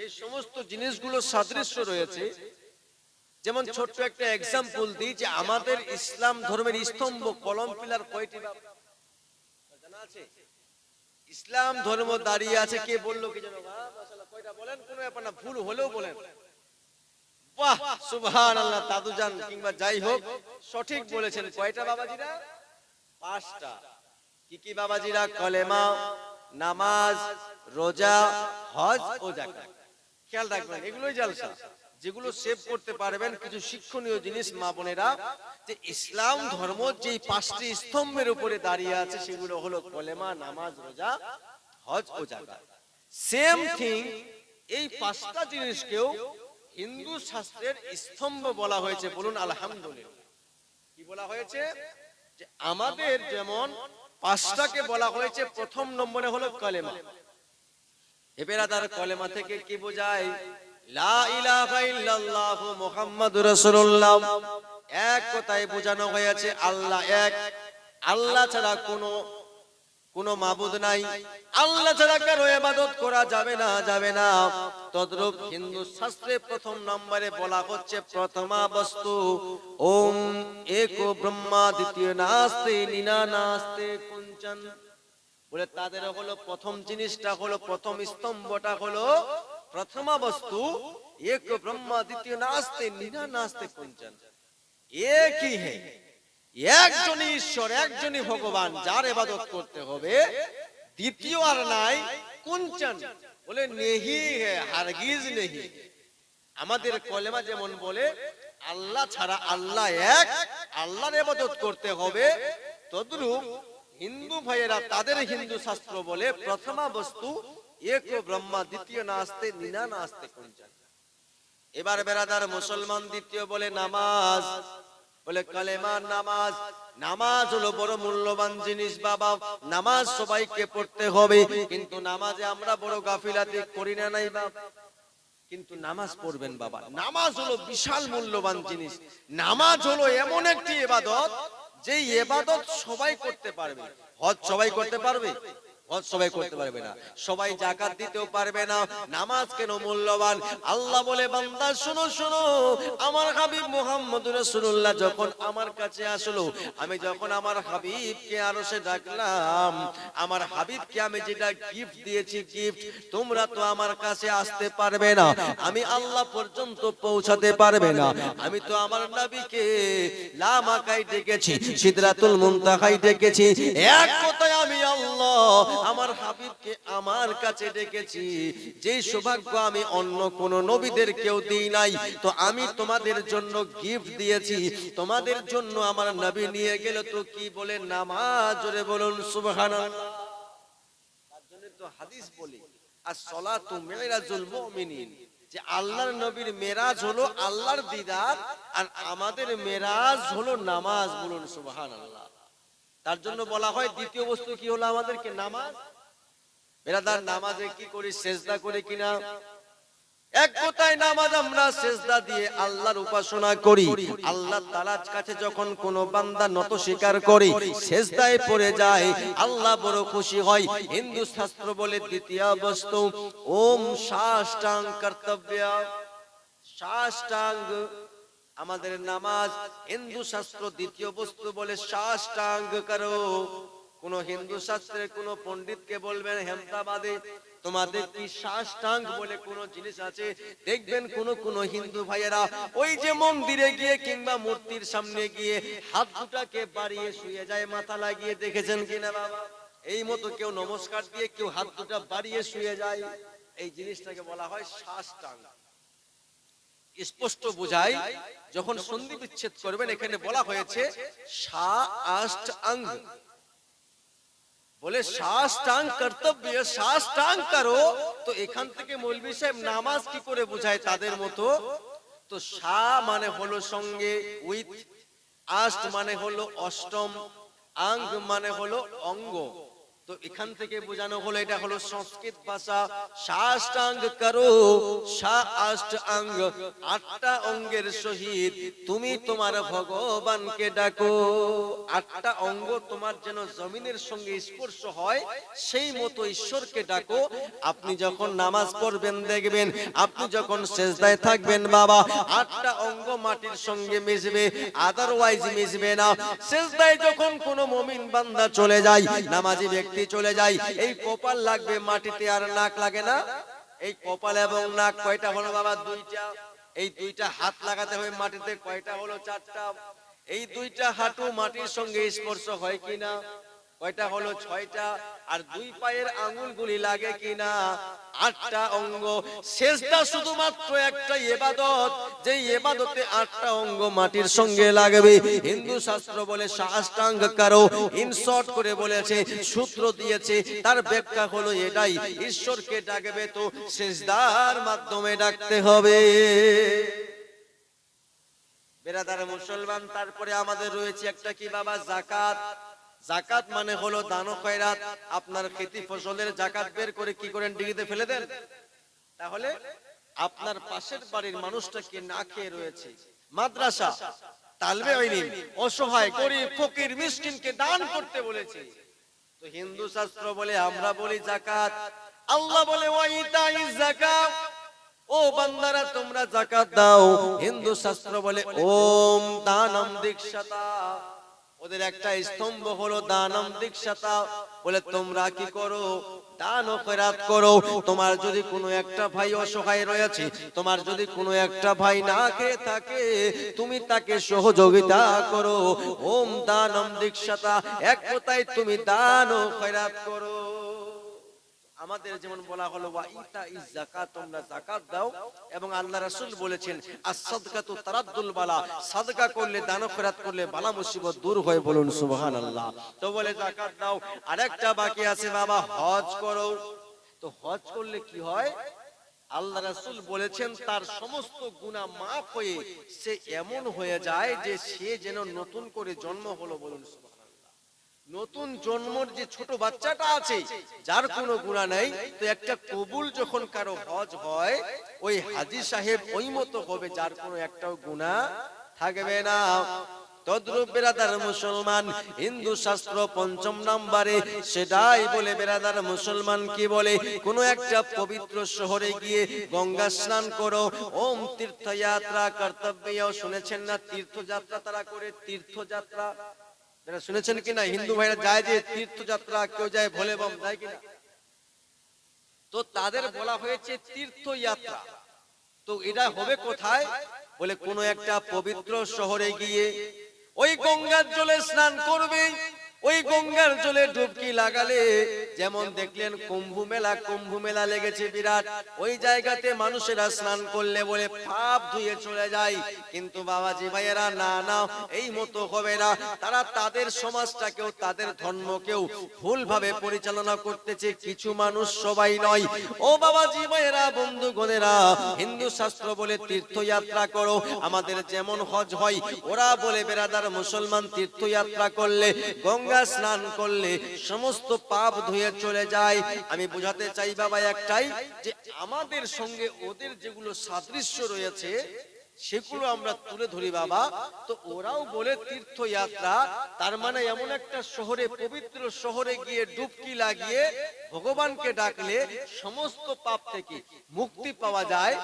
যে সমস্ত জিনিসগুলো সাদৃশ্য রয়েছে। যেমন ছোট্ট একটা এক্সাম্পল দিই যে আমাদের ইসলাম ধর্মের স্তম্ভ, কলম, পিলার কয়টি? আছে? ইসলাম ধর্ম দাঁড়িয়ে আছে, কে বলল কি জানো? কয়টা বলেন? কোনো ব্যাপার না, ভুল হলেও বলেন। বাহ সুবহান আল্লাহ দাদুজান কিংবা যাই হোক, সঠিক বলেছেন। কয়টা বাবাজিরা? পাঁচটা। কি কি বাবাজিরা? কলেমা, নামাজ, রোজা, হজ ও জাকাত খেয়াল রাখবেন, এগুলোই জালসা। যেগুলো সেভ করতে পারবেন কিছু শিক্ষণীয় জিনিস মা বোনেরা, যে ইসলাম ধর্ম যেই পাঁচটি স্তম্ভের উপরে দাঁড়িয়ে আছে, সেগুলো হলো কলেমা, নামাজ, রোজা, হজ ও জাকাত সেম থিং এই পাঁচটা জিনিসকেও হিন্দু শাস্ত্রের স্তম্ভ বলা হয়েছে বলুন আলহামদুলিল্লাহ। কি বলা হয়েছে? যে আমাদের যেমন পাঁচটাকে বলা হয়েছে, প্রথম নম্বরে হলো কলেমা। এবেরাদার কলেমা থেকে কি বোঝায়? এক কথায় বোঝানো হয়েছে আল্লাহ এক। আল্লাহ ছাড়া মাবুদ নাই। আল্লাহ ছাড়া কারও করা যাবে না যাবে না। তদ্রূপ হিন্দু শাস্ত্রে প্রথম নম্বরে বলা হচ্ছে প্রথমা বস্তু। ওম এক ব্রহ্মা দ্বিতীয় নাস্তে নিনা নাস্তে কুঞ্চন। বলে তাদের হলো প্রথম জিনিসটা হলো, প্রথম স্তম্ভটা হলো, প্রথমা বস্তু, এক ব্রহ্মা, দ্বিতীয় নাস্তে, নিনা নাস্তে কুঞ্চন একই হে। একজনই ঈশ্বর, একজনই ভগবান, যার ইবাদত করতে হবে, দ্বিতীয় আর নাই, কুঞ্চন। বলে নেহি হে, হারগিজ নেহি। আমাদের কলেমা যেমন বলে, আল্লাহ ছাড়া আল্লাহ এক, আল্লাহর ইবাদত করতে হবে, তদ্রূপ হিন্দু ভাইয়েরা তাদের হিন্দু শাস্ত্র বলে প্রথমা বস্তু এক ব্রহ্মা, দ্বিতীয় নাস্তে নিনা নাস্তে কুঞ্চন এবার মুসলমান দ্বিতীয় বলে নামাজ বলে নামাজ। নামাজ হলো বড় মূল্যবান জিনিস, বাবা। নামাজ সবাইকে পড়তে হবে, কিন্তু নামাজে আমরা বড় গাফিলাতি করি না, নাই বাবা কিন্তু নামাজ পড়বেন, বাবা। নামাজ হলো বিশাল মূল্যবান জিনিস। নামাজ হলো এমন একটি এবাদত যেই এবাদত সবাই করতে পারবে হজ সবাই করতে পারবে হজ সবাই করতে পারবে না। সবাই জাকাত দিতেও পারবে না। নামাজ কেন মূল্যবান? আল্লাহ বলে বান্দা শোনো শোনো। আমার হাবিব মোহাম্মদ রাসূলুল্লাহ যখন আমার কাছে আসলো আমি যখন আমার হাবিবকে আরও সে ডাকলাম আমার হাবিবকে আমি যেটা গিফট দিয়েছি গিফট তোমরা তো আমার কাছে আসতে পারবে না। আমি আল্লাহ পর্যন্ত পৌঁছাতে পারবে না। আমি তো আমার নবীকে লামাকাই ডেকেছি সিদরাতুল মুনতাহাই ডেকেছি। এক কথায় আমি আল্লাহ আমার হাবিবকে আমার কাছে ডেকেছি। যে সৌভাগ্য আমি অন্য কোন নবীদের কেউ দিই নাই, তো আমি তোমাদের জন্য গিফট দিয়েছি। তোমাদের জন্য আমার নবী নিয়ে গেল তো কি বলে নামাজ? জোরে বলুন, সুবহানাল্লাহ। তার জন্য তো হাদিস বলি আর সলাতু মিরাজুল মুমিনিন যে আল্লাহর নবীর মেরাজ হলো আল্লাহর দিদার, আর আমাদের মেরাজ হলো নামাজ। বলুন, সুবহানাল্লাহ। তার জন্য বলা হয় দ্বিতীয় বস্তু কি হলো আমাদেরকে? নামাজ। বেরাদার নামাজে কি করি? সেজদা করে কিনা? এক কথায় নামাজ আমরা সেজদা দিয়ে আল্লাহর উপাসনা করি। আল্লাহ তালার কাছে যখন কোন বান্দা নত স্বীকার করে সেজদায় পড়ে যায় আল্লাহ বড় খুশি হয়। হিন্দু শাস্ত্র বলে দ্বিতীয় বস্তু ওম সাষ্টাং কর্তব্য। সাষ্টাঙ্গ আমাদের নামাজ হিন্দু শাস্ত্র দ্বিতীয় বস্তু বলে সাষ্টাঙ্গ করো। কোন হিন্দু শাস্ত্রের কোন পণ্ডিতকে বলবেন, হেমতাবাদে তোমাদের কি সাষ্টাঙ্গ বলে কোন জিনিস আছে? দেখবেন কোন কোন হিন্দু ভাইয়েরা ওই যে মন্দিরে গিয়ে কিংবা মূর্তির সামনে গিয়ে হাত দুটাকে বাড়িয়ে শুয়ে যায়, মাথা লাগিয়ে দেখেছেন কিনা বাবা? এই মতো কেউ নমস্কার দিয়ে কেউ হাত দুটা বাড়িয়ে শুয়ে যায়। এই জিনিসটাকে বলা হয় সাষ্টাঙ্গ। স্পষ্ট বোঝায় যখন সন্ধি বিচ্ছেদ করবেন এখানে বলা হয়েছে বলে কর্তব্য করো। তো এখান থেকে মৌলবী সাহেব নামাজ কি করে বোঝায় তাদের মতো? তো সা মানে হলো সঙ্গে উইথ। আষ্ট মানে হলো অষ্টম। আঙ্গ মানে হলো অঙ্গ। তো এখান থেকে বোঝানো হলো এটা হলো সংস্কৃত ভাষা। সাষ্টাঙ্গ করো। সাষ্টাঙ্গ। আটটা অঙ্গের সহিত তুমি তোমার ভগবানকে ডাকো। আটটা অঙ্গ তোমার যেন জমিনের সঙ্গে স্পর্শ হয় সেই মতো ঈশ্বরকে ডাকো। আপনি যখন নামাজ পড়বেন দেখবেন আপনি যখন সেজদায় থাকবেন বাবা আটটা অঙ্গ মাটির সঙ্গে মিশবে আদারওয়াইজ মিশবে না। সেজদায় যখন কোনো মমিন বান্দা চলে যায় নামাজি ব্যক্তি চলে যাই। এই কপাল লাগবে মাটিতে আর নাক লাগে না। এই কপাল এবং নাক কয়টা হলো বাবা? দুইটা। এই দুইটা হাত লাগাতে হবে মাটিতে কয়টা হলো? চারটা। এই দুইটা হাঁটু মাটির সঙ্গে স্পর্শ হয় কিনা? কয়টা হলো ছয়টা? আর দুই পায়ের আঙুলগুলি লাগে কিনা? আটটা অঙ্গ। শেষটা শুধুমাত্র একটা এবাদত যে এবাদতে আটটা অঙ্গ মাটির সঙ্গে লাগবে। হিন্দু শাস্ত্র বলে সাষ্টাঙ্গ কারও। ইনশর্ট করে বলেছে, সূত্র দিয়েছে। তার ব্যাখ্যা হলো এটাই। ঈশ্বরকে ডাকবে তো শেষদার মাধ্যমে ডাকতে হবে। বেরাদার মুসলমান, তারপরে আমাদের রয়েছে একটা কি বাবা? জাকাত। জাকাত মানে হলো দান ও খয়রাত। আপনার খেতি ফসলের জাকাত বের করে কি করেন? ডিগিতে ফেলে দেন। তাহলে আপনার পাশের বাড়ির মানুষটা কি না খেয়ে রয়েছে? মাদ্রাসা, তালবে ইলম অসহায়, গরিব, ফকির, মিসকিনকে দান করতে বলেছে। তো হিন্দু শাস্ত্র বলে, আমরা বলি জাকাত। আল্লাহ বলে, ওয়াইতাই জাকাত। ও বান্দারা, তোমরা জাকাত দাও। হিন্দু শাস্ত্র বলে, ওম দানম দীক্ষাতা। ওদের একটা স্তম্ভ হলো দানম দীক্ষাতা। বলে, তোমরা কি করো? দান ও খয়রাত করো। তোমার যদি কোনো একটা ভাই অসহায় রয়েছে, তোমার যদি কোনো একটা ভাই না খেয়ে থাকে, তুমি তাকে সহযোগিতা করো। ওম দানম দীক্ষাতা। এক কথায় তুমি দান ও খয়রাত করো। আমাদের যেমন বলা হলো, ওয়া তোমরা যাকাত দাও। এবং আল্লাহ রাসূল বলেছেন বালা। সাদকা করলে করলে বালা মুসিবত দূর হয় বলুন, সুবহানাল্লাহ। তো বলে, যাকাত দাও। আরেকটা বাকি আছে, বাবা, হজ করো। তো হজ করলে কি হয়? আল্লাহ রাসূল বলেছেন, তার সমস্ত গুনাহ মাফ হয়ে সে এমন হয়ে যায় যে সে যেন নতুন করে জন্ম হলো বলুন, সুবহানাল্লাহ। নতুন জন্মর যে ছোট বাচ্চাটা আছে, যার কোনো গুণা নাই, তো একটা কবুল যখন কারও হজ হয়, ওই হাজি সাহেব ওই মতো হবে, যার কোনো একটাও গুণা থাকবে না। মুসলমান, হিন্দু শাস্ত্র পঞ্চম নম্বরে সেটাই বলে, বেরাদার মুসলমান কি বলে? কোন একটা পবিত্র শহরে গিয়ে গঙ্গা স্নান করো, ওম তীর্থযাত্রা কর্তব্য শুনেছেন না, তীর্থযাত্রা তারা করে, তীর্থযাত্রা যারা শুনেছেন কিনা হিন্দু ভাইরা যায় যে তীর্থযাত্রা কেউ যায় ভোলে বম যায় কিনা তো তাদের বলা হয়েছে তীর্থযাত্রা। তো এটা হবে কোথায়? বলে কোনো একটা পবিত্র শহরে গিয়ে ওই গঙ্গার জলে স্নান করবে ওই গঙ্গার জলে ডুবকি লাগালে, যেমন দেখলেন কুম্ভ মেলা কুম্ভ মেলা লেগেছে বিরাট। ওই জায়গাতে মানুষেরা স্নান করলে বলে পাপ ধুয়ে চলে যায়। কিন্তু বাবাজি ভাইয়েরা, না না, এই মতো হবে না। তারা তাদের সমাজটাকেও, তাদের ধর্মকেও ভুলভাবে পরিচালনা করতেছে, কিছু মানুষ সবাই নয়। ও বাবাজি ভাইয়েরা, বন্ধুগণেরা, হিন্দু শাস্ত্র বলে তীর্থযাত্রা করো। আমাদের যেমন হজ হয়, ওরা বলে, বেরাদার মুসলমান, তীর্থযাত্রা করলে গঙ্গা স্নান করলে সমস্ত পাপ ধুয়ে চলে যায়। আমি বোঝাতে চাই, বাবা, একটাই যে আমাদের সঙ্গে ওদের যেগুলো সাদৃশ্য রয়েছে, সেগুলো আমরা তুলে ধরি, বাবা। তো ওরাও বলে তীর্থযাত্রা, তার মানে এমন একটা শহরে, পবিত্র শহরে গিয়ে ডুবকি লাগিয়ে ভগবানকে ডাকলে সমস্ত পাপ থেকে মুক্তি পাওয়া যায়।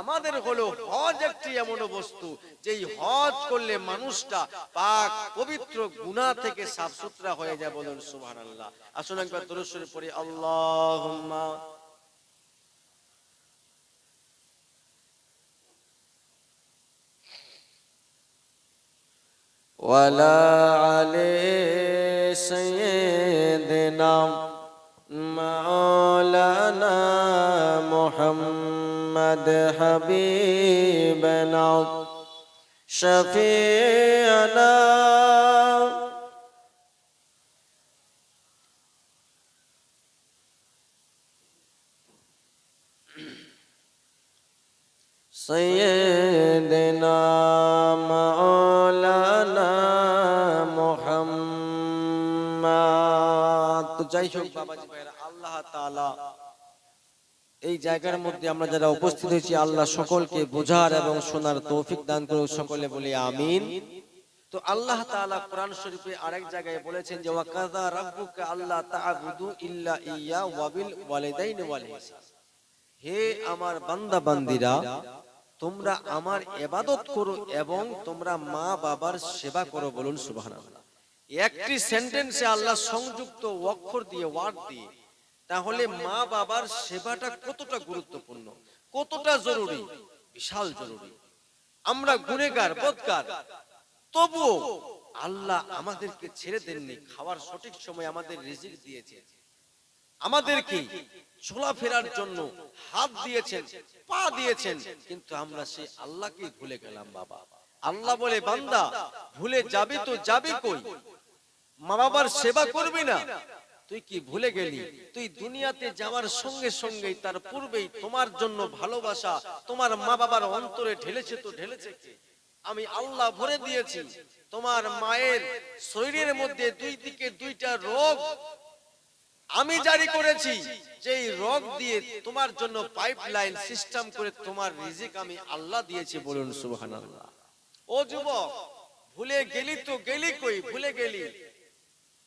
আমাদের হলো হজ একটি এমন বস্তু যেই হজ করলে মানুষটা পাক পবিত্র গুনাহ থেকে সাফ সুতরা হয়ে যায় বলুন সুবহানাল্লাহ আসুন একবার দরুদ পড়ি আল্লাহুম্মা ولا علي سيدنا مولانا محمد محمد حبيبنا شفيعنا. سيدنا مولانا محمد. جاي شوف بابا جي الله تعالى এই জায়গার মধ্যে আমরা যারা উপস্থিত হয়েছি আল্লাহ সকলকে বোঝার এবং শোনার তৌফিক দান করুক সকলে বলি আমিন। তো আল্লাহ তাআলা কোরআন শরীফে আরেক জায়গায় বলেছেন যে ওয়াকাযা রাব্বুকা আল্লাহ তা'বুদু ইল্লা ইয়্যা ওয়া বিল ওয়ালিদাইনি ওয়াল ইহসান হে আমার বান্দা বান্দিরা তোমরা আমার ইবাদত করো এবং তোমরা মা বাবার সেবা করো বলুন সুবহানাল্লাহ। একটি সেন্টেন্সে আল্লাহ সংযুক্ত অক্ষর দিয়ে ওয়ার্ড দিয়ে তাহলে মা বাবার সেবাটা কতটা গুরুত্বপূর্ণ? কতটা জরুরি? বিশাল জরুরি। আমরা গুনেগার বদকার তবুও আল্লাহ আমাদেরকে ছেড়ে দেননি। খাওয়ার সঠিক সময় আমাদের রিজিক দিয়েছে। আমাদেরকে চলাফেরার জন্য হাত দিয়েছেন পা দিয়েছেন। কিন্তু আমরা সেই আল্লাহকে ভুলে গেলাম বাবা। আল্লাহ বলে বান্দা ভুলে যাবে তো যাবে কই? মা বাবার সেবা করবি না? তুই কি ভুলে গেলি? তুই দুনিয়াতে যাওয়ার সঙ্গে সঙ্গেই তার পূর্বেই তোমার জন্য ভালোবাসা তোমার মা বাবার অন্তরে ঢেলেছে তো ঢেলেছে আমি আল্লাহ ভরে দিয়েছি। তোমার মায়ের শরীরের মধ্যে দুই দিকে দুইটা রোগ আমি জারি করেছি। যেই রোগ দিয়ে তোমার জন্য পাইপলাইন সিস্টেম করে তোমার রিজিক আমি আল্লাহ দিয়েছি বলুন সুবহানাল্লাহ। ও যুবক, ভুলে গেলি তো গেলি কই? ভুলে গেলি।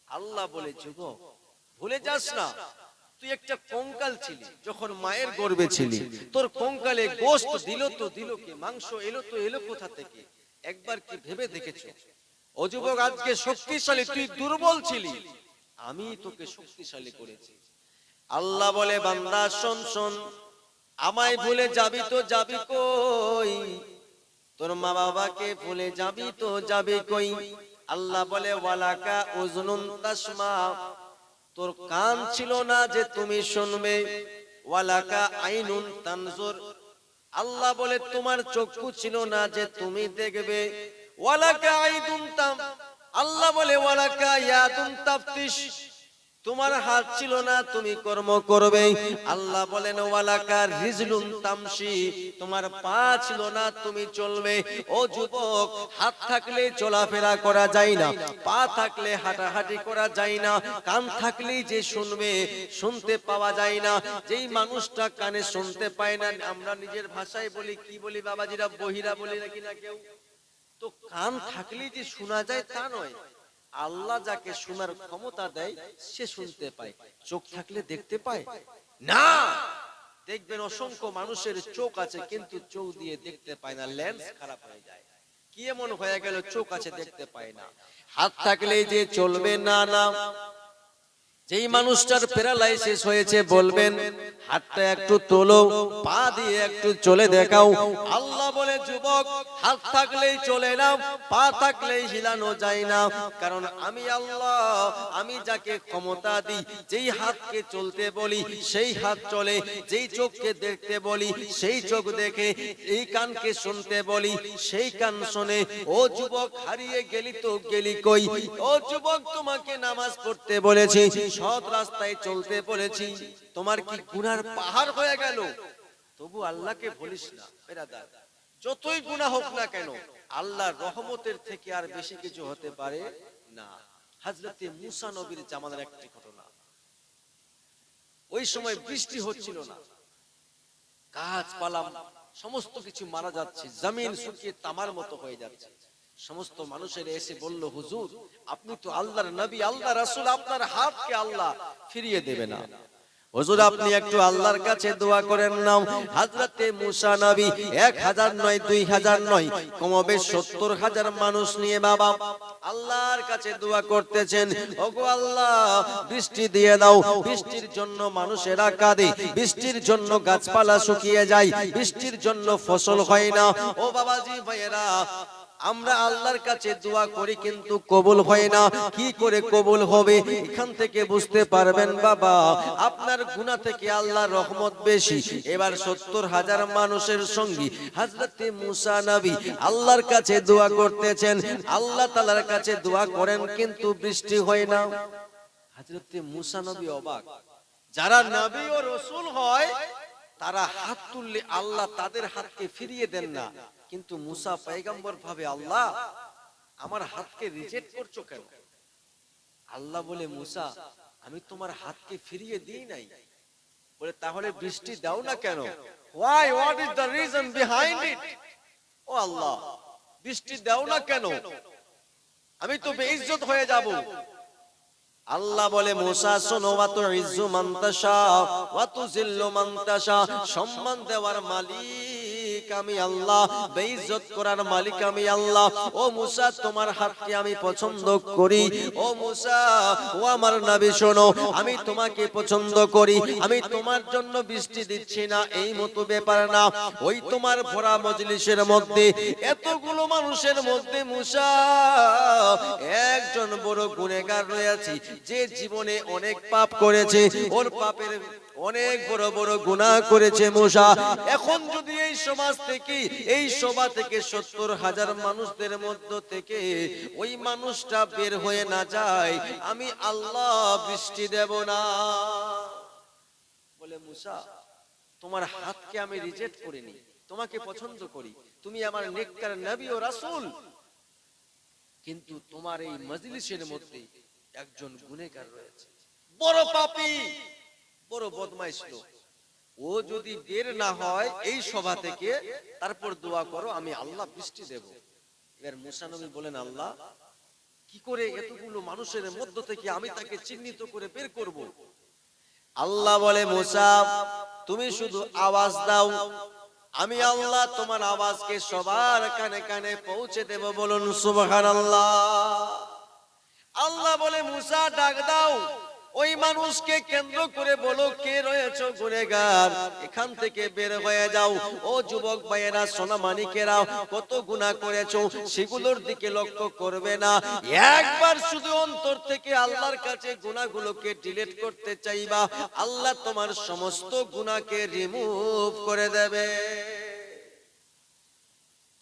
আল্লাহ বলে যুবক ভুলে যাস না তুই একটা কঙ্কাল ছিলি যখন মায়ের গর্ভে ছিলি তোর কঙ্কালে গোস্ত দিল তো দিল কি মাংস এলো তো এলো কোথা থেকে একবার কি ভেবে দেখেছ ও যুবক আজকে শক্তিশালী তুই দুর্বল ছিলি আমি তোকে শক্তিশালী করেছি আল্লাহ বলে বান্দা শোন শোন আমায় ভুলে যাবি তো যাবি কই তোর মা বাবাকে ভুলে যাবি তো যাবি কই আল্লাহ বলে ওয়ালাকা উজনুন তাসমা তোর কান ছিল না যে তুমি শুনবে। ওয়ালাকা আইনুন তানজুর। আল্লাহ বলে, তোমার চক্ষু ছিল না যে তুমি দেখবে। ওয়ালাকা আইদুন তাম। আল্লাহ বলে, ওয়ালাকা ইয়াদুন তাফতিশ। তোমার হাত ছিল না, তুমি কর্ম করবে। আল্লাহ বলেন ওয়ালাকার রিজলুন তামসি তোমার পা ছিল না, তুমি চলবে। ও যুবক, হাত থাকলে চলাফেরা করা যায় না, পা থাকলে হাঁটাহাঁটি করা যায় না, কান থাকলেই যে শুনবে, শুনতে পাওয়া যায় না। যেই মানুষটা কানে শুনতে পায় না, আমরা নিজের ভাষায় বলি, কি বলি বাবাজিরা, বহিরা বলি নাকি না কেউ? তো কান থাকলেই যে শোনা যায় তা নয়। আল্লাহ যাকে শোনার ক্ষমতা দেয় সে শুনতে পায় চোখ থাকলে দেখতে পায়। না! দেখবেন অসংখ্য মানুষের চোখ আছে কিন্তু চোখ দিয়ে দেখতে পায় না লেন্স খারাপ হয়ে যায়। কি এমন হয়ে গেল চোখ আছে দেখতে পায় না। হাত থাকলে যে চলবে না না। যেই মানুষটার প্যারালাইসিস হয়েছে বলবেন হাতটা একটু তোলো পা দিয়ে একটু চলে দেখাও। আল্লাহ বলে যুবক হাত থাকলেই চলে না পা থাকলেই হিলানো যায় না। কারণ আমি আল্লাহ আমি যাকে ক্ষমতা দিই যেই হাতকে চলতে বলি সেই হাত চলে যেই চোখকে দেখতে বলি সেই চোখ দেখে এই কানকে শুনতে বলি সেই কান শোনে ও যুবক হারিয়ে গেলি তো গেলি কই? ও যুবক তোমাকে নামাজ পড়তে বলেছি সৎ রাস্তায় চলতে বলেছি, তোমার কি গুনার পাহাড় হয়ে গেল? তবু আল্লাহকে বলিস না, বেরাদার, যতই গুনাহ হোক না কেন, আল্লাহর রহমতের থেকে আর বেশি কিছু হতে পারে না। হাজরতে মুসা নবীর জামানের একটি ঘটনা। ওই সময় বৃষ্টি হচ্ছিল না। গাছপালা, সমস্ত কিছু মারা যাচ্ছে, জমিন শুকিয়ে তামার মতো হয়ে যাচ্ছে। সমস্ত মানুষের এসে বলল, হুজুর, আপনি তো আল্লাহর নবী, আল্লাহ রাসূল, আপনার হাতকে আল্লাহ ফিরিয়ে দেবে না। হুজুর, আপনি একটু আল্লাহর কাছে দোয়া করেন নাও। হাজরাতে মুসা নবী এক হাজার নয়, দুই হাজার নয়, কমবে সত্তর হাজার মানুষ নিয়ে বাবা আল্লাহর কাছে দোয়া করতেছেন। ওগো আল্লাহ, বৃষ্টি দিয়ে দাও। বৃষ্টির জন্য মানুষেরা কাঁদে। বৃষ্টির জন্য গাছপালা শুকিয়ে যায়। বৃষ্টির জন্য ফসল হয় না। ও বাবাজি, ভাইয়েরা আমরা আল্লাহর কাছে দোয়া করি কিন্তু কবুল হয় না। কি করে কবুল হবে? এখান থেকে বুঝতে পারবেন বাবা, আপনার গুনাহ থেকে আল্লাহর রহমত বেশি। এবার সত্তর হাজার মানুষের সঙ্গী হাজরতে মুসা নবী আল্লাহর কাছে দোয়া করতেছেন। আল্লাহ তাআলার কাছে দোয়া করেন কিন্তু বৃষ্টি হয় না। হাজরতে মুসা নবী অবাক। যারা নবী ও রসুল হয়, তারা হাত তুললে আল্লাহ তাদের হাতকে ফিরিয়ে দেন না। কিন্তু মুসা পয়গম্বর ভাবে আল্লাহ আমার হাতকে রিজেক্ট করছ কেন? আল্লাহ বলে, মুসা, আমি তোমার হাতকে ফিরিয়ে দিই নাই। বলে, তাহলে বৃষ্টি দাও না কেন? Why what is the reason behind it ও আল্লাহ, বৃষ্টি দাও না কেন? আমি তো বেইজ্জত হয়ে যাব। আল্লাহ বলে, মুসা, শোনো ওয়া তো ইজ্জু মান্তাসা ওয়া তু জিল্লু মান্তাসা সম্মান দেওয়ার মালিক আমি আল্লাহ, বেইজ্জত করার মালিক আমি আল্লাহ। ও মুসা, তোমার হাতকে আমি পছন্দ করি। ও মুসা, ও আমার নবী, শোনো, আমি তোমাকে পছন্দ করি। আমি তোমার জন্য বৃষ্টি দিচ্ছি না, এই মতো ব্যাপার না। ওই তোমার ভরা মজলিসের মধ্যে, এতগুলো মানুষের মধ্যে মুসা, একজন বড় গুনেগার রয়েছে, যে জীবনে অনেক পাপ করেছে। ওর পাপের অনেক বড় বড় গুনাহ করেছে মুসা। এখন যদি এই সমাজ থেকে, এই সভা থেকে সত্তর হাজার মানুষদের মধ্য থেকে ওই মানুষটা বের হয়ে না যায়, আমি আল্লাহ বৃষ্টি দেব না। বলে, মুসা, তোমার হাতকে আমি রিজেক্ট করিনি। তোমাকে পছন্দ করি। তুমি আমার নেককার নবী ও রাসূল। কিন্তু তোমার এই মজলিসের মধ্যে একজন গুনেগার রয়েছে। বড় পাপী! বড় বদমাইশ লোক। ও যদি বের না হয় এই সভা থেকে, তারপর দোয়া করো, আমি আল্লাহ বৃষ্টি দেব। এবার মুসা নবী বলেন, আল্লাহ, কি করে এতগুলো মানুষের মধ্য থেকে আমি তাকে চিহ্নিত করে বের করব? আল্লাহ বলে, মুসা, তুমি শুধু আওয়াজ দাও। আমি আল্লাহ তোমার আওয়াজকে সবার কানে কানে পৌঁছে দেব বলুন, সুবহানাল্লাহ। আল্লাহ বলে, মুসা, ডাক দাও। ওই মানুষকে কেন্দ্র করে বলো কে রয়েছে গুনেগার এখান থেকে বের হয়ে যাও। ও যুবক ভাইয়েরা, সোনা মানিকেরা কত গুনাহ করেছ, সেগুলোর দিকে লক্ষ্য করবে না। একবার শুধু অন্তর থেকে আল্লাহর কাছে গুনাহগুলোকে ডিলিট করতে চাইবা, আল্লাহ তোমার সমস্ত গুণাকে রিমুভ করে দেবে।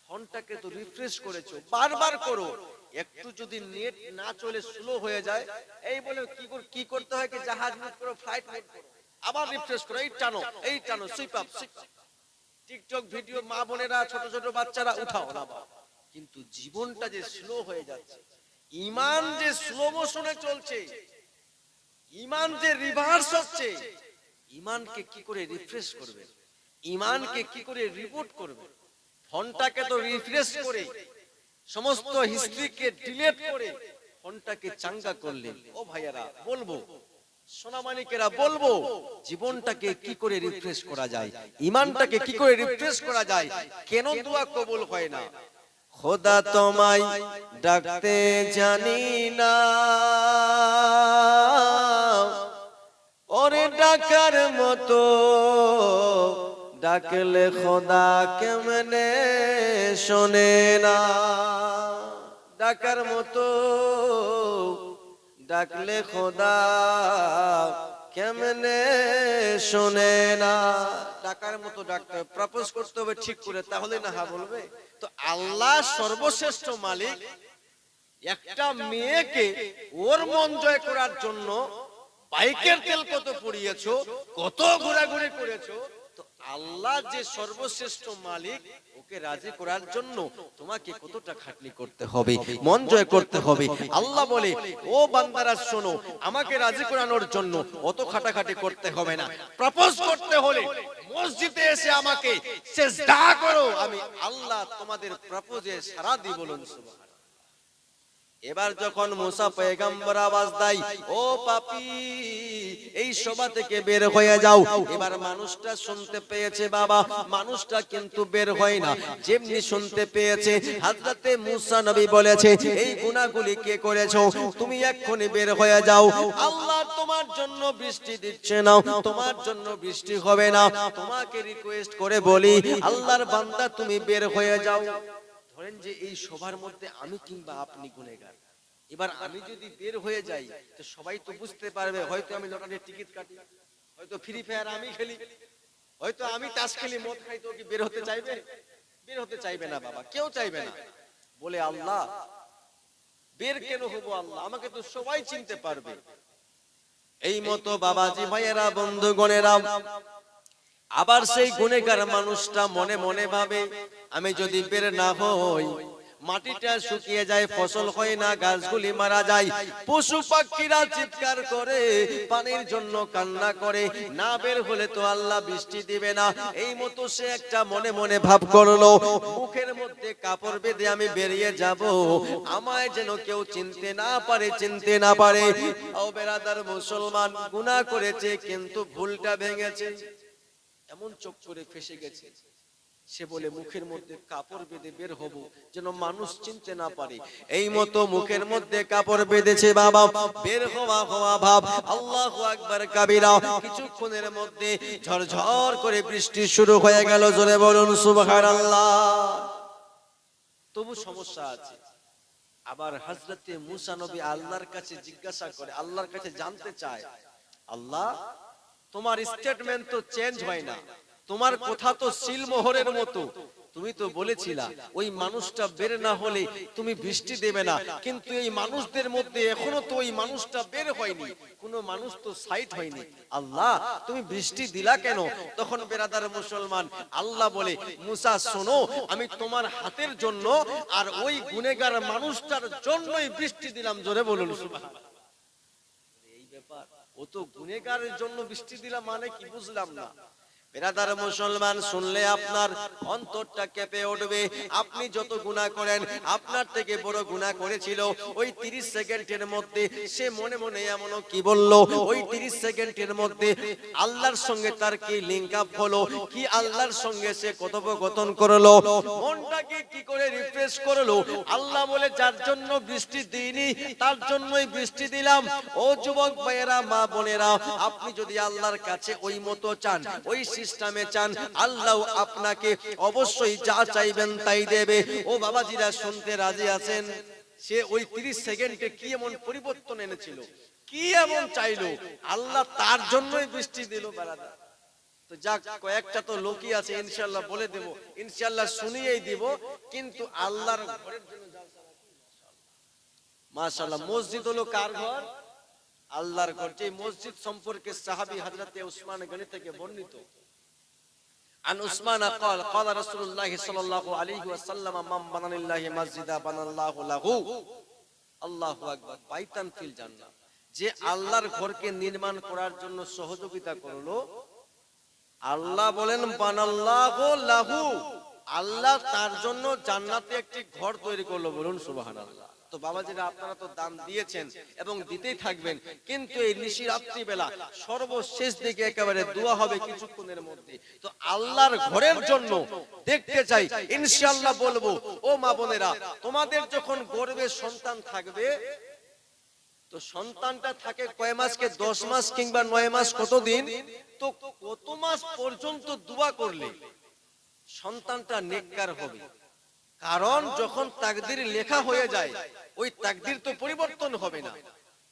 ফোনটাকে তো রিফ্রেশ করেছ, বারবার করো। একটু যদি নেট না চলে স্লো হয়ে যায়, এই বলে কি কি করতে হয় কি জাহাজ মুভ করো ফ্লাইট মুভ করো। আবার রিফ্রেশ করো, এই টানো এই টানো সুইপ আপ টিকটক ভিডিও মা বোনেরা, ছোট ছোট বাচ্চারা, উঠাও না। কিন্তু জীবনটা যে স্লো হয়ে যাচ্ছে, ইমান যে স্লো মোশনে চলছে, ইমান যে রিভার্স হচ্ছে, ইমানকে কি করে রিফ্রেশ করবে? ইমানকে কি করে রিপোর্ট করবে? ফোনটাকে তো রিফ্রেশ করে সমস্ত হিস্ট্রিকে ডিলিট করে ফোনটাকে চাঙ্গা করলেন। ও ভাইয়ারা বলব সোনামানিকেরা বলব জীবনটাকে কি করে রিফ্রেশ করা যায়? ইমানটাকে কি করে রিফ্রেশ করা যায়? কেন দোয়া কবুল হয় না? খোদা তোমায় ডাকতে জানি না। ওরে ডাকার মতো ডাকলে খোদা কেমনে শোনে না? ডাকার মতো ডাকলে খোদা কেমনে শোনে না? ডাকার মতো ডাকতে প্রপোজ করতে হবে ঠিক করে, তাহলে না হা বলবে? তো আল্লাহ সর্বশ্রেষ্ঠ মালিক, একটা মেয়েকে ওর মন জয় করার জন্য বাইকের তেল কত পুড়িয়েছো, কত ঘোরাঘুরি করেছ আল্লাহ যে সর্বশ্রেষ্ঠ মালিক, ওকে রাজি করার জন্য তোমাকে কতটা খাটনি করতে হবে, মন জয় করতে হবে। আল্লাহ বলে, ও বান্দারা, শোনো, আমাকে রাজি করানোর জন্য অত খাটাখাটি করতে হবে না। প্রপোজ করতে হলে মসজিদে এসে আমাকে সেজদা করো। আমি আল্লাহ তোমাদের প্রপোজে সারা দিই বলুন সুবহান এবার যখন মুসা পেগম্বর আওয়াজ দেয়, ও পাপি, এই সভা থেকে বের হয়ে যাও। এবার মানুষটা শুনতে পেয়েছে, বাবা, মানুষটা কিন্তু বের হয় না। যেমনি শুনতে পেয়েছে, হাজরাতে মুসা নবী বলেছে, এই গুনাহগুলি কে করেছ? তুমি এক্ষুনি বের হয়ে যাও। আল্লাহ তোমার জন্য বৃষ্টি দিচ্ছে না, তোমার জন্য বৃষ্টি হবে না। তোমাকে রিকোয়েস্ট করে বলি, আল্লাহর বান্দা, তুমি বের হয়ে যাও। ধরেন যে এই সবার মধ্যে আমি কিংবা আপনি গুনেগার এবার আমি যদি বের হয়ে যাই, তো সবাই তো বুঝতে পারবে, হয়তো আমি লটারির টিকিট কাটি, হয়তো ফ্রি ফায়ার আমি খেলি, হয়তো আমি তাস খেলি, মদ খাই, তো কি বের হতে চাইবে? বের হতে চাইবে না বাবা, কেউ চাইবে না। বলে আল্লাহ, বের কেন হব আল্লাহ? আমাকে তো সবাই চিনতে পারবে। এই মতো বাবাজি ভাইয়েরা বন্ধুগণেরা আবার সেই গুনেগার মানুষটা মনে মনে ভাবে আমি যদি বের না হই মাটিটা শুকিয়ে যায় ফসল হয় না গাছগুলি মারা যায় পশু পাখিরা চিৎকার করে পানির জন্য কান্না করে না বের হলে তো আল্লাহ বৃষ্টি দিবে না। এই মতো সে একটা মনে মনে ভাব করল মুখের মধ্যে কাপড় বেঁধে আমি বেরিয়ে যাব। আমায় যেন কেউ চিনতে না পারে চিনতে না পারে। ও বেরাদার মুসলমান গুনাহ করেছে কিন্তু ভুলটা ভেঙেছে এমন চোখ করে ফেসে গেছে। সে বলে, মুখের মধ্যে কাপড় বেঁধে বের হব যেন মানুষ চিনতে না পারে। এই মতো মুখের মধ্যে কাপড় বেঁধেছে বাবা। বের হওয়া হওয়া ভাব। আল্লাহু আকবার কাবিরা। কিছুক্ষণের মধ্যে ঝরঝর করে বৃষ্টি শুরু হয়ে গেল। জোরে বলুন, সুবহানাল্লাহ। তবু সমস্যা আছে। আবার হযরতে মুসা নবী আল্লাহর কাছে জিজ্ঞাসা করে, আল্লাহর কাছে জানতে চায়, আল্লাহ তোমার স্টেটমেন্ট তো চেঞ্জ হয় না। তোমার কথা তো সিলমোহরের মতো। তুমি তো বলেছিলা, ওই মানুষটা বের না হলে তুমি বৃষ্টি দেবে না। কিন্তু এই মানুষদের মধ্যে এখনও তো ওই মানুষটা বের হয়নি। কোনো মানুষ তো সাইট হয়নি। আল্লাহ, তুমি বৃষ্টি দিলা কেন? তখন বেরাদার মুসলমান আল্লাহ বলে, মুসা, শোনো, আমি তোমার হাতের জন্য আর ওই গুনেগার মানুষটার জন্যই বৃষ্টি দিলাম। জোরে বলুন, সুবহানাল্লাহ। ও তো গুনেগারের জন্য বৃষ্টি দিলাম মানে কি বুঝলাম না। বেরাদার মুসলমান, শুনলে আপনার অন্তরটা কেঁপে উঠবে। আপনি যত গুনাহ করেন, আপনার থেকে বড় গুনাহ করেছিল, ওই 30 সেকেন্ডের মধ্যে সে মনে মনে এমন কি বলল? ওই 30 সেকেন্ডের মধ্যে আল্লাহর সঙ্গে তার কি লিংক আপ হলো? কি আল্লাহর সঙ্গে সে কথোপকথন করল? মনটাকে কি করে রিফ্রেশ করল? আল্লাহ বলে, যার জন্য বৃষ্টি দিইনি, তার জন্যই বৃষ্টি দিলাম। ও যুবক ভাইয়েরা, মা বোনেরা, আপনি যদি আল্লাহর কাছে ওই মতো চান, ওই সিস্টেমে চান, আল্লাহ আপনাকে অবশ্যই যা চাইবেন তাই দেবে। ও বাবাজিরা শুনতে রাজি আছেন? সে ওই 30 সেকেন্ডে কি এমন পরিবর্তন এনেছিল? কি এমন চাইলো? আল্লাহ তার জন্যই বৃষ্টি দিল কয়েকটা তো লোকই আছে, ইনশাআল্লাহ বলে দেব। ইনশাআল্লাহ শুনিয়েই দিব, কিন্তু আল্লাহর ঘরের মসজিদ হলো কার ঘর? আল্লাহর ঘর যে মসজিদ সম্পর্কে সাহাবী হযরতে উসমান গনি থেকে বর্ণিত। عن عثمان قال قال رسول الله صلى الله عليه وسلم من بنى لله مسجدا بنى الله له আল্লাহু আকবার বাইতান ফিল জান্নাহ যে আল্লাহর ঘরকে নির্মাণ করার জন্য সহযোগিতা করলো আল্লাহ বলেন বানাল্লাহু লাহু আল্লাহ তার জন্য জান্নাতে একটি ঘর তৈরি করলো বলুন সুবহানাল্লাহ তো বাবাজিরা আপনারা তো দান দিয়েছেন এবং দিতেই থাকবেন। কিন্তু এই নিশি রাত্রি বেলা সর্বশেষ দিকে একেবারে দোয়া হবে কিছুক্ষণের মধ্যে। তো আল্লাহর ঘরের জন্য দেখতে চাই, ইনশাআল্লাহ বলব, ও মা বোনেরা, তোমাদের যখন গর্বে সন্তান থাকবে, তো সন্তানটা থাকে কয় মাসকে? দশ মাস কিংবা নয় মাস কতদিন? তো কত মাস পর্যন্ত দোয়া করলে সন্তানটা নেককার হবে। কারণ যখন তাকদির লেখা হয়ে যায়, ওই তাকদির তো পরিবর্তন হবে না।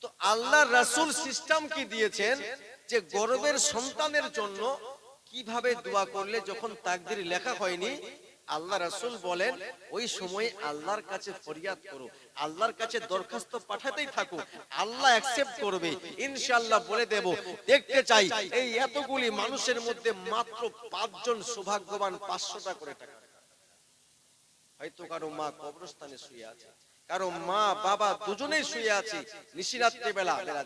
তো আল্লাহ রাসূল সিস্টেম কি দিয়েছেন? যে গর্বের সন্তানের জন্য কীভাবে দোয়া করলে যখন তাকদির লেখা হয়নি, আল্লাহ রাসূল বলেন, ওই সময় আল্লাহর কাছে ফরিয়াদ করো। আল্লাহর কাছে দরখাস্ত পাঠাতেই থাকো। আল্লাহ অ্যাকসেপ্ট করবে। ইনশাআল্লাহ বলে দেব। দেখতে চাই, এই এতগুলি মানুষের মধ্যে মাত্র পাঁচজন সৌভাগ্যবান পাঁচশোটা করে টাকা। হয়তো কারও মা কবরস্থানে শুয়ে আছে, কারও মা, বাবা দুজনেই শুয়ে আছে নিশিরাত্রি বেলা বেলা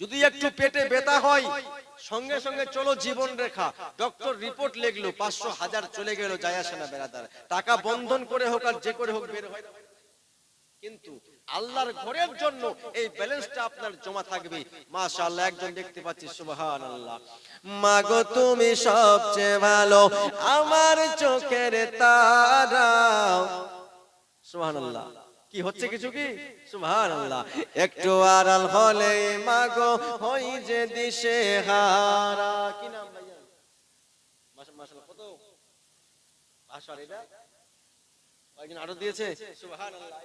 যদি একটু পেটে ব্যথা হয়, সঙ্গে সঙ্গে চলো জীবন রেখা। ডক্টর রিপোর্ট লেখলো, পাঁচশো হাজার চলে গেল, যায় আসে না বেড়াদার টাকা বন্ধন করে হোক আর যে করে হোক বের হয় কিন্তু আল্লাহর ঘরের জন্য এই ব্যালেন্সটা আপনার জমা থাকবে। মাশাআল্লাহ, একজন দেখতে পাচ্ছি, সুবহানাল্লাহ। মাগো, তুমি সবচেয়ে ভালো, আমার চোখের তারা। সুবহানাল্লাহ। কি হচ্ছে কিছু কি? সুবহানাল্লাহ। একটু আড়াল হলে মাগো হই যে দিশে হারা কি নাম ভাইয়া? মাশা- মাশাআল্লাহ, কত? আশার এটা? কয়েকজন আরও দিয়েছে? সুবহানাল্লাহ।